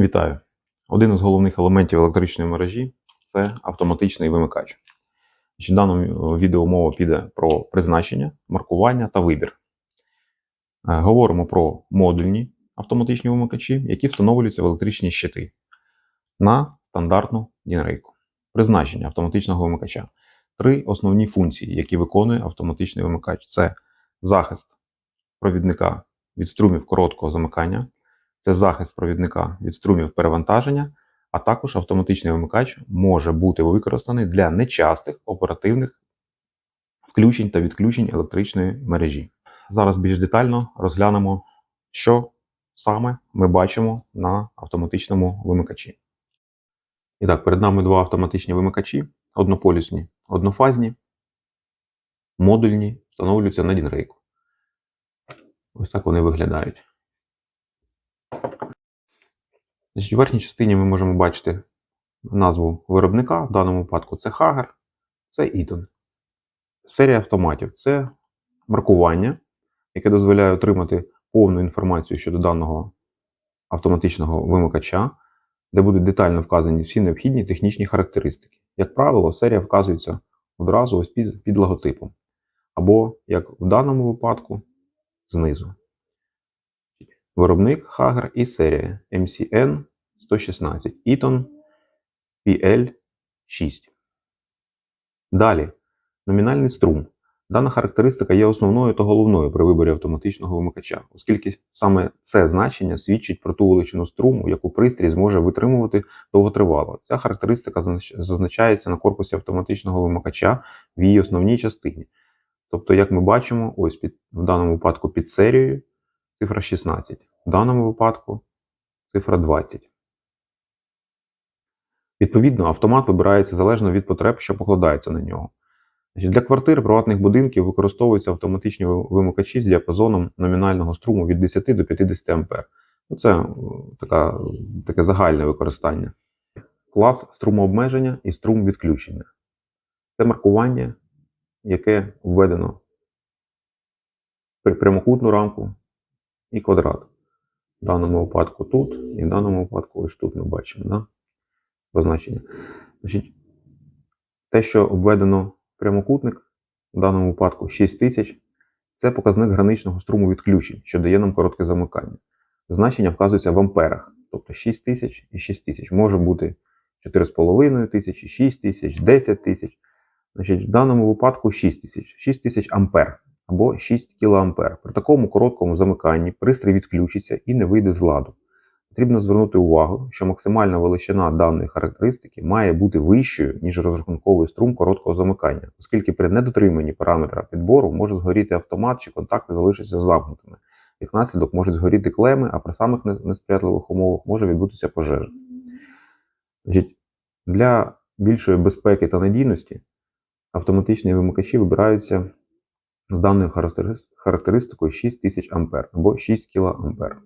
Вітаю! Один із головних елементів електричної мережі це автоматичний вимикач. В даному відео мова піде про призначення, маркування та вибір. Е, Говоримо про модульні автоматичні вимикачі, які встановлюються в електричні щити на стандартну дінрейку. Призначення автоматичного вимикача. Три основні функції, які виконує автоматичний вимикач: це захист провідника від струмів короткого замикання, це захист провідника від струмів перевантаження, а також автоматичний вимикач може бути використаний для нечастих оперативних включень та відключень електричної мережі. Зараз більш детально розглянемо, що саме ми бачимо на автоматичному вимикачі. І так, перед нами два автоматичні вимикачі: однополюсні, однофазні, модульні, встановлюються на дінрейку. Ось так вони виглядають. Значить, у верхній частині ми можемо бачити назву виробника, в даному випадку це Hager, це Eaton. Серія автоматів це маркування, яке дозволяє отримати повну інформацію щодо даного автоматичного вимикача, де будуть детально вказані всі необхідні технічні характеристики. Як правило, серія вказується одразу ось під, під логотипом. Або, як в даному випадку, знизу. Виробник Hager і серія MCN 116 Eaton PL6. Далі. Номінальний струм. Дана характеристика є основною та головною при виборі автоматичного вимикача, оскільки саме це значення свідчить про ту величину струму, яку пристрій зможе витримувати довготривало. Ця характеристика зазначається на корпусі автоматичного вимикача в її основній частині. Тобто, як ми бачимо, ось під, в даному випадку під серією цифра 16, в даному випадку цифра 20. Відповідно, автомат вибирається залежно від потреб, що покладаються на нього. Для квартир приватних будинків використовуються автоматичні вимикачі з діапазоном номінального струму від 10 до 50 А. Ну, Це е, така, таке загальне використання. Клас струмообмеження і струм відключення. Це маркування, яке введено прямокутну рамку і квадрат. В даному випадку тут, і в даному випадку ось тут ми бачимо да? позначення. Значить, те, що обведено прямокутник, в даному випадку 6000, це показник граничного струму відключень, що дає нам коротке замикання. Значення вказується в амперах, тобто 6000 і 6000. Може бути 4,5 тисячі, 6 тисяч, 10 тисяч. Значить, в даному випадку 6000, 6000 ампер або 6 кА. При такому короткому замиканні пристрій відключиться і не вийде з ладу. Потрібно звернути увагу, що максимальна величина даної характеристики має бути вищою, ніж розрахунковий струм короткого замикання, оскільки при недотриманні параметра підбору може згоріти автомат чи контакти залишаться замкнутими. Як наслідок можуть згоріти клеми, а при самих несприятливих умовах може відбутися пожежа. Для більшої безпеки та надійності автоматичні вимикачі вибираються з даною характеристикою 6000 А або 6 кА.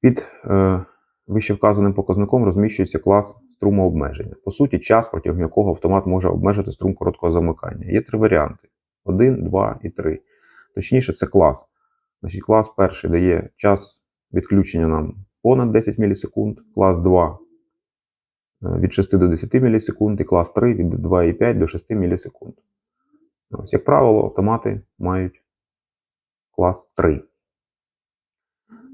Під е, вище вказаним показником розміщується клас струмообмеження. По суті, час, протягом якого автомат може обмежити струм короткого замикання. Є три варіанти: 1, 2 і 3. Точніше, це клас. Значить, клас перший дає час відключення нам понад 10 мілісекунд, клас 2 е, від 6 до 10 мілісекунд, і клас 3 від 2,5 до 6 мілісекунд. Ось, як правило, автомати мають клас 3.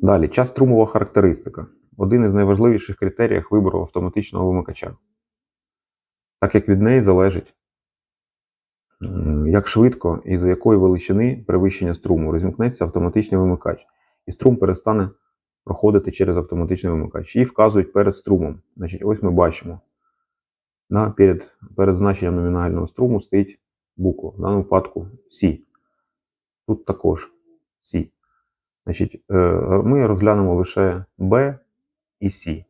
Далі, час струмова характеристика. Один із найважливіших критеріїв вибору автоматичного вимикача. Так як від неї залежить, як швидко і за якої величини перевищення струму розімкнеться автоматичний вимикач, і струм перестане проходити через автоматичний вимикач. Її вказують перед струмом. Значить, ось ми бачимо. На, перед, перед значенням номінального струму стоїть буква, в даному випадку С. Тут також С. Значить, е, ми розглянемо лише B і C.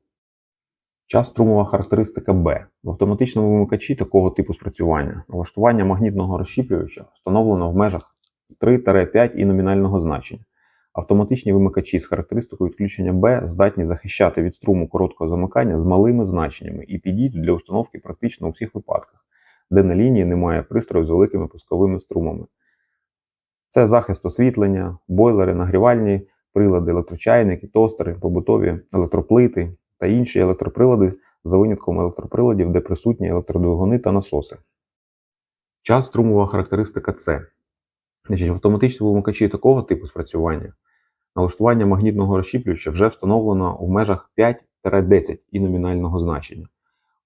Час струмова характеристика B. В автоматичному вимикачі такого типу спрацювання налаштування магнітного розщіплювача встановлено в межах 3-5 і номінального значення. Автоматичні вимикачі з характеристикою відключення B здатні захищати від струму короткого замикання з малими значеннями і підійдуть для установки практично у всіх випадках, де на лінії немає пристрою з великими пусковими струмами. Це захист освітлення, бойлери, нагрівальні прилади, електрочайники, тостери, побутові електроплити та інші електроприлади за винятком електроприладів, де присутні електродвигуни та насоси. Час струмова характеристика С. Значить, автоматичному вимикачі такого типу спрацювання налаштування магнітного розщіплювача вже встановлено в межах 5-10 і номінального значення.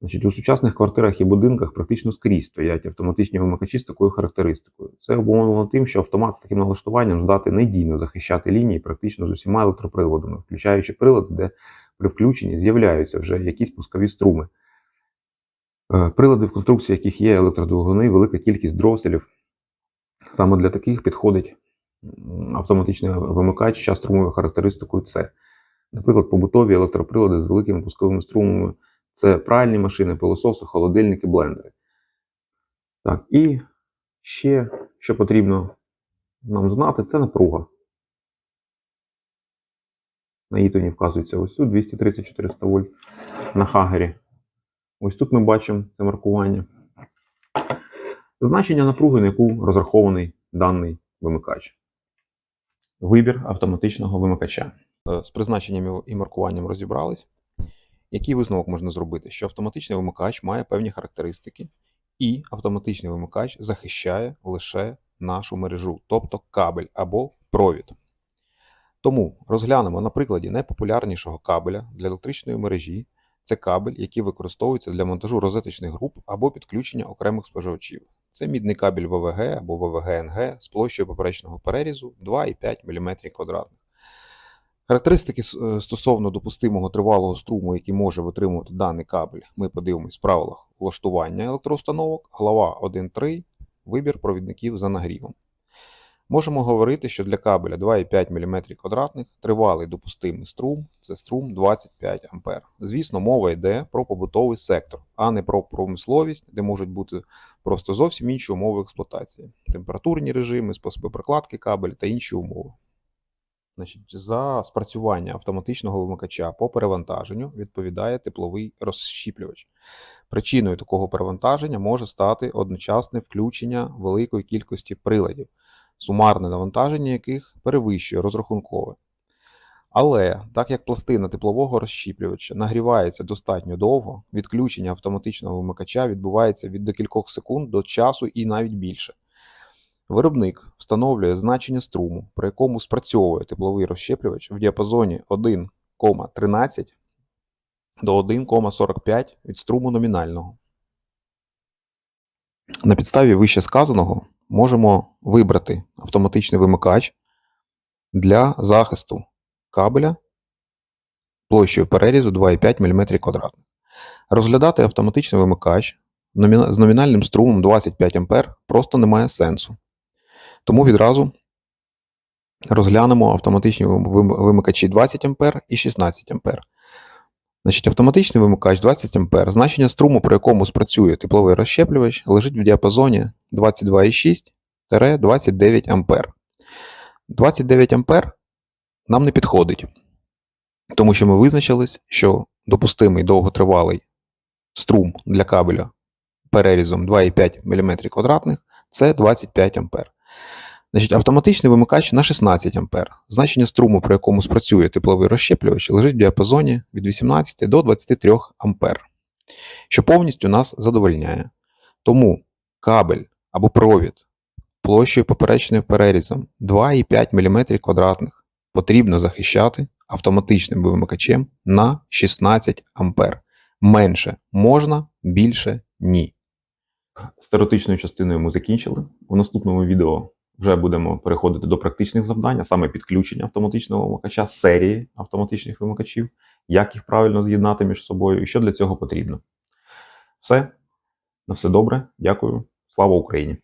Значить, у сучасних квартирах і будинках практично скрізь стоять автоматичні вимикачі з такою характеристикою. Це обумовлено тим, що автомат з таким налаштуванням здатний надійно захищати лінії практично з усіма електроприладами, включаючи прилади, де при включенні з'являються вже якісь пускові струми. Е, Прилади, в конструкції яких є електродвигуни, велика кількість дроселів. Саме для таких підходить автоматичний вимикач час струмовою характеристикою С. Наприклад, побутові електроприлади з великими пусковими струмами це пральні машини, пилососи, холодильники, блендери. Так, і ще, що потрібно нам знати, це напруга. На Ітоні вказується ось тут 230-400 вольт на хагері. Ось тут ми бачимо це маркування. Значення напруги, на яку розрахований даний вимикач. Вибір автоматичного вимикача. Е, З призначенням і маркуванням розібрались. Який висновок можна зробити? Що автоматичний вимикач має певні характеристики, і автоматичний вимикач захищає лише нашу мережу, тобто кабель або провід. Тому розглянемо на прикладі найпопулярнішого кабеля для електричної мережі. Це кабель, який використовується для монтажу розеточних груп або підключення окремих споживачів. Це мідний кабель ВВГ або ВВГ-НГ з площею поперечного перерізу 2,5 мм квадратних. Характеристики е, стосовно допустимого тривалого струму, який може витримувати даний кабель, ми подивимось в правилах влаштування електроустановок, глава 1.3, вибір провідників за нагрівом. Можемо говорити, що для кабеля 2,5 мм квадратних тривалий допустимий струм це струм 25 А. Звісно, мова йде про побутовий сектор, а не про промисловість, де можуть бути просто зовсім інші умови експлуатації, температурні режими, способи прокладки кабелю та інші умови. Значить, за спрацювання автоматичного вимикача по перевантаженню відповідає тепловий розщіплювач. Причиною такого перевантаження може стати одночасне включення великої кількості приладів, сумарне навантаження яких перевищує розрахункове. Але так як пластина теплового розщіплювача нагрівається достатньо довго, відключення автоматичного вимикача відбувається від декількох секунд до часу і навіть більше. Виробник встановлює значення струму, при якому спрацьовує тепловий розщеплювач в діапазоні 1,13 до 1,45 від струму номінального. На підставі вище сказаного можемо вибрати автоматичний вимикач для захисту кабеля площею перерізу 2,5 мм квадратних. Розглядати автоматичний вимикач з номінальним струмом 25 А просто немає сенсу. Тому відразу розглянемо автоматичні вим- вим- вимикачі 20 А і 16 А. Значить, автоматичний вимикач 20 А, значення струму, при якому спрацює тепловий розщеплювач, лежить в діапазоні 22,6-29 А. 29 А нам не підходить, тому що ми визначились, що допустимий довготривалий струм для кабеля перерізом 2,5 мм квадратних це 25 А. Значить, автоматичний вимикач на 16 А. Значення струму, при якому спрацює тепловий розщеплювач, лежить в діапазоні від 18 до 23 А, що повністю нас задовольняє. Тому кабель або провід площею поперечним перерізом 2,5 мм квадратних потрібно захищати автоматичним вимикачем на 16 А. Менше можна, більше ні. З теоретичною частиною ми закінчили. У наступному відео вже будемо переходити до практичних завдань, а саме підключення автоматичного вимикача серії автоматичних вимикачів, як їх правильно з'єднати між собою і що для цього потрібно. Все. На все добре. Дякую. Слава Україні!